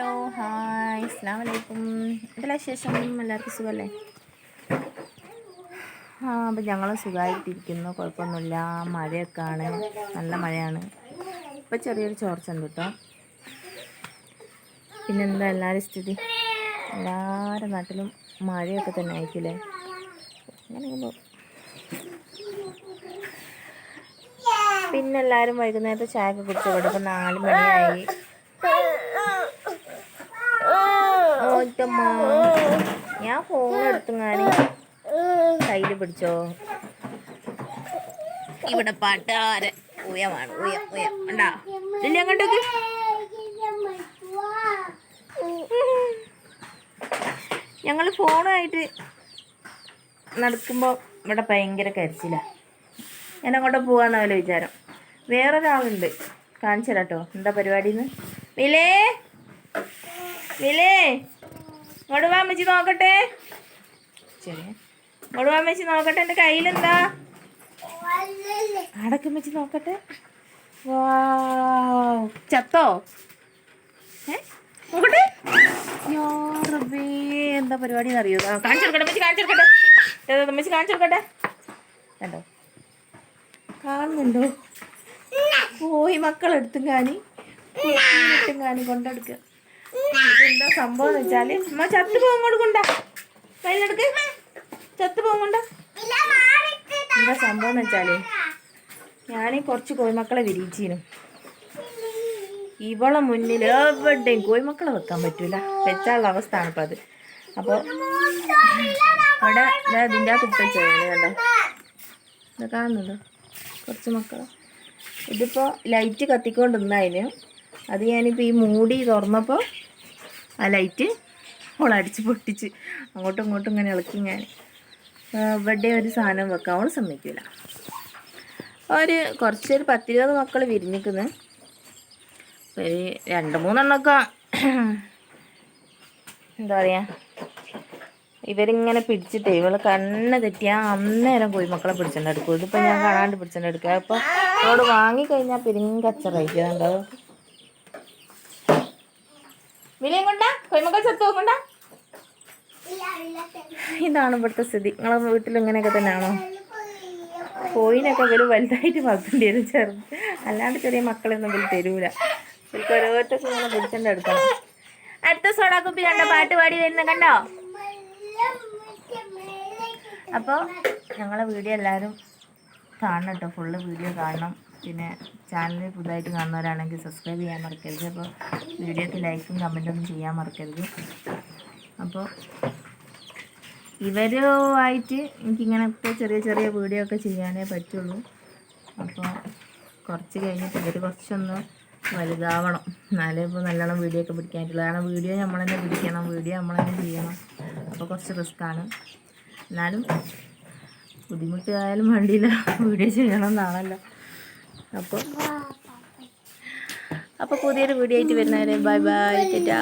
Hello hi അസ്സാം വലൈക്കും എന്തെല്ലാം വിശേഷം? എല്ലാവർക്കും സുഖമല്ലേ ആ അപ്പം ഞങ്ങൾ സുഖമായിട്ടിരിക്കുന്നു കുഴപ്പമൊന്നുമില്ല. മഴയൊക്കെ ആണ് നല്ല മഴയാണ്. ഇപ്പം ചെറിയൊരു ചോർച്ച ഉണ്ട് കേട്ടോ പിന്നെന്താ എല്ലാവരും സ്ഥിതി? എല്ലാവരുടെ നാട്ടിലും മഴയൊക്കെ തന്നെ ആയിരിക്കില്ലേ അങ്ങനെ പിന്നെ എല്ലാവരും വൈകുന്നേരത്തെ ചായ ഒക്കെ കുടിച്ചു കൊടുക്കും നാല് മണിയായി. ഞാൻ ഫോൺ എടുത്തുങ്ങാനി കയ്യിൽ പിടിച്ചോ. ഇവിടെ പാട്ടാരെ ഉയമാണ് ഉയം ഉയം ഉണ്ടാ ഞങ്ങൾ ഫോണുമായിട്ട് നടക്കുമ്പോൾ ഇവിടെ ഭയങ്കര കരച്ചില്ല ഞാൻ അങ്ങോട്ട് പോവാന്നാവല്ലോ വിചാരം. വേറൊരാളുണ്ട്. കാണിച്ചു തരാട്ടോ എന്താ പരിപാടിന്ന്? വിലേ വിലേ ഇങ്ങോട്ട് വാ അമ്മച്ചി നോക്കട്ടെ. ശരി ഇങ്ങോട്ട് വാ അമ്മച്ചി നോക്കട്ടെ എന്റെ കയ്യിലെന്താ? അടക്ക അമ്മച്ചി നോക്കട്ടെ. ചത്തോ? ഏ? നോക്കട്ടെ എന്താ പരിപാടി അറിയോ കാണിച്ചെടുക്കട്ടെ അമ്മച്ചി കാണിച്ചു കൊടുക്കട്ടെ. ഏതാ അമ്മച്ചി കാണിച്ചെടുക്കട്ടെ കണ്ടോ? കാണുന്നുണ്ടോ? പോയി മക്കളെടുത്തും കാണി കാണി കൊണ്ടെടുക്കുക ഇതെന്താ സംഭവം എന്ന് വെച്ചാൽ അമ്മ ചത്തു പോകും കൊണ്ട്. കൊണ്ടാ കയ്യിലെടുക്ക്. ചത്തു പോകും കൊണ്ടാ എന്താ സംഭവം എന്ന് വെച്ചാൽ ഞാൻ കുറച്ച് കോഴിമക്കളെ വിരിയിച്ചീനു. ഇവളെ മുന്നിൽ എവിടെയും കോഴിമക്കളെ വെക്കാൻ പറ്റൂല. വെച്ചാലുള്ള അവസ്ഥയാണ് ഇപ്പം അത്. അപ്പോൾ അവിടെ ഇതിന്റെ അകത്ത് ഇട്ട് വെച്ചതാണ് കണ്ടോ? കാണുന്നുണ്ടോ? കുറച്ച് മക്കൾ ഇതിപ്പോ ലൈറ്റ് കത്തിക്കൊണ്ടിരുന്നതിന് അത് ഞാനിപ്പോൾ ഈ മൂടി തുറന്നപ്പോൾ ആ ലൈറ്റ് ഓളടിച്ച് പൊട്ടിച്ച് അങ്ങോട്ടും ഇങ്ങോട്ടും ഇങ്ങനെ ഇളക്കി ഞാൻ ഇവിടെ ഒരു സാധനം വെക്കാൻ അവൾ സമ്മതിക്കില്ല ഒരു കുറച്ചൊരു പത്തിരുപത് മക്കൾ വിരിഞ്ഞിക്കുന്നു. ഒരു രണ്ട് മൂന്നെണ്ണമൊക്കെ എന്താ പറയുക ഇവരിങ്ങനെ പിടിച്ചിട്ട് ഇവൾ കണ്ണ് തെറ്റിയാ അന്നേരം കോഴിമക്കളെ പിടിച്ചിട്ടുണ്ടെടുക്കും ഇതിപ്പോൾ ഞാൻ കാണാണ്ട് പിടിച്ചിട്ടുണ്ടെടുക്കുക അപ്പോൾ അവളോട് വാങ്ങിക്കഴിഞ്ഞാൽ പിരിഞ്ഞ കച്ചറയിക്കുന്നുണ്ടോ വിലയും കൊണ്ടാ? കോഴിമക്കൾ ചത്തു കൊണ്ട? ഇതാണ് ഇവിടുത്തെ സ്ഥിതി. നിങ്ങളെ വീട്ടിൽ ഇങ്ങനെയൊക്കെ തന്നെയാണോ? കോയിനൊക്കെ ഇവർ വലുതായിട്ട് വളർത്തേണ്ടി വരും. ചെറുത് അല്ലാണ്ട് ചെറിയ മക്കളൊന്നും ഇവർ തരൂല. ഇവർക്ക് ഓരോരുത്തർക്ക് ഇങ്ങനെ പിടിച്ചിട്ട് എടുക്കണം അടുത്ത സോഡാ കുപ്പി കണ്ടോ? പാട്ട് പാടി വരുന്ന കണ്ടോ? അപ്പോൾ ഞങ്ങളെ വീഡിയോ എല്ലാവരും കാണണം കേട്ടോ. ഫുള്ള് വീഡിയോ കാണണം. പിന്നെ ചാനൽ പുതുതായിട്ട് കാണുന്നവരാണെങ്കിൽ സബ്സ്ക്രൈബ് ചെയ്യാൻ മറക്കരുത്. അപ്പോൾ വീഡിയോക്ക് ലൈക്കും കമന്റൊന്നും ചെയ്യാൻ മറക്കരുത്. അപ്പോൾ ഇവരുമായിട്ട് എനിക്കിങ്ങനത്തെ ചെറിയ ചെറിയ വീഡിയോ ഒക്കെ ചെയ്യാനേ പറ്റുള്ളൂ. അപ്പോൾ കുറച്ച് കഴിഞ്ഞിട്ട് ഇവർ കുറച്ചൊന്ന് വലുതാവണം. എന്നാലേ ഇപ്പോൾ നല്ലോണം വീഡിയോ ഒക്കെ പിടിക്കാനായിട്ടുള്ളൂ. കാരണം വീഡിയോ നമ്മൾ തന്നെ പിടിക്കണം വീഡിയോ നമ്മൾ തന്നെ ചെയ്യണം. അപ്പോൾ കുറച്ച് റിസ്ക്കാണ് എന്നാലും ബുദ്ധിമുട്ടായാലും വേണ്ടിയില്ല. വീഡിയോ ചെയ്യണം എന്നാണല്ലോ. അപ്പോൾ അപ്പോൾ പുതിയൊരു വീഡിയോ ആയിട്ട് വരുന്നവരെ ബൈ ബൈ ടാറ്റാ.